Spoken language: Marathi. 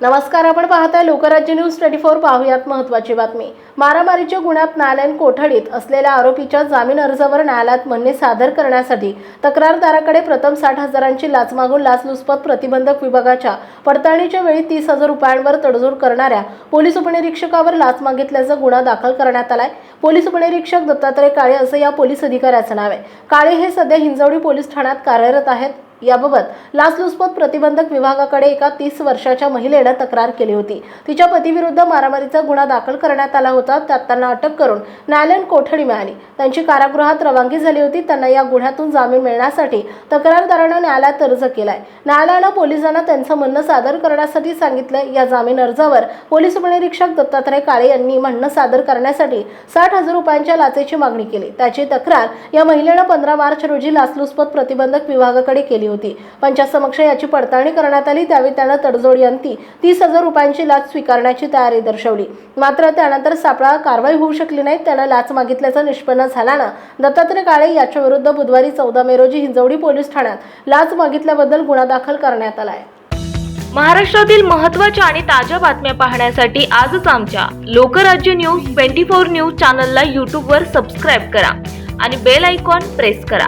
नमस्कार आपण पाहताय लोकराज्य न्यूज ट्वेंटी फोर पाहुयात महत्वाची बातमी. मारामारीच्या गुन्ह्यात न्यायालयीन कोठडीत असलेल्या आरोपीच्या जामीन अर्जावर न्यायालयात म्हणणे सादर करण्यासाठी तक्रारदाराकडे प्रथम साठ हजारांची लाच मागून लाचलुचपत प्रतिबंधक विभागाच्या पडताळणीच्या वेळी तीस हजार रुपयांवर तडजोड करणाऱ्या पोलीस उपनिरीक्षकावर लाच मागितल्याचा गुन्हा दाखल करण्यात आलाय. पोलीस उपनिरीक्षक दत्तात्रय काळे असं या पोलीस अधिकाऱ्याचं नाव आहे. काळे हे सध्या हिंजवडी पोलीस ठाण्यात कार्यरत आहेत. याबाबत लाचलुचपत प्रतिबंधक विभागाकडे एका तीस वर्षाच्या महिलेनं तक्रार केली होती. तिच्या पतीविरुद्ध मारामारीचा गुन्हा दाखल करण्यात आला होता. त्यात त्यांना अटक करून न्यायालयीन कोठडी मिळाली. त्यांची कारागृहात रवानगी झाली होती. त्यांना या गुन्ह्यातून जामीन मिळण्यासाठी तक्रारदारानं न्यायालयात अर्ज केलाय. न्यायालयानं पोलिसांना त्यांचं म्हणणं सादर करण्यासाठी सांगितलंय. या जामीन अर्जावर पोलीस उपनिरीक्षक दत्तात्रय काळे यांनी म्हणणं सादर करण्यासाठी साठ हजार रुपयांच्या लाचेची मागणी केली. त्याची तक्रार या महिलेनं पंधरा मार्च रोजी लाचलुचपत प्रतिबंधक विभागाकडे केली होती. पंचासमक्ष याची पडताळणी करण्यात आली त्यावेळी त्यानं तडजोडी अंती तीस हजार रुपयांची लाच स्वीकारण्याची तयारी दर्शवली. मात्र त्यानंतर सापळा कारवाई होऊ शकली नाही त्यानं लाच मागितल्याचं निष्पन्न झाल्यानं दत्तात्रय काळे याच्या विरुद्ध बुधवारी चौदा मे रोजी हिंजवडी पोलीस ठाण्यात लाच मागितल्याबद्दल गुन्हा दाखल करण्यात आलाय. महाराष्ट्रातील महत्त्वाच्या आणि ताज्या बातम्या पाहण्यासाठी आजच आमच्या Lokrajya news twenty four news चॅनलला यूट्यूबवर सबस्क्राईब करा आणि बेल आयकॉन प्रेस करा.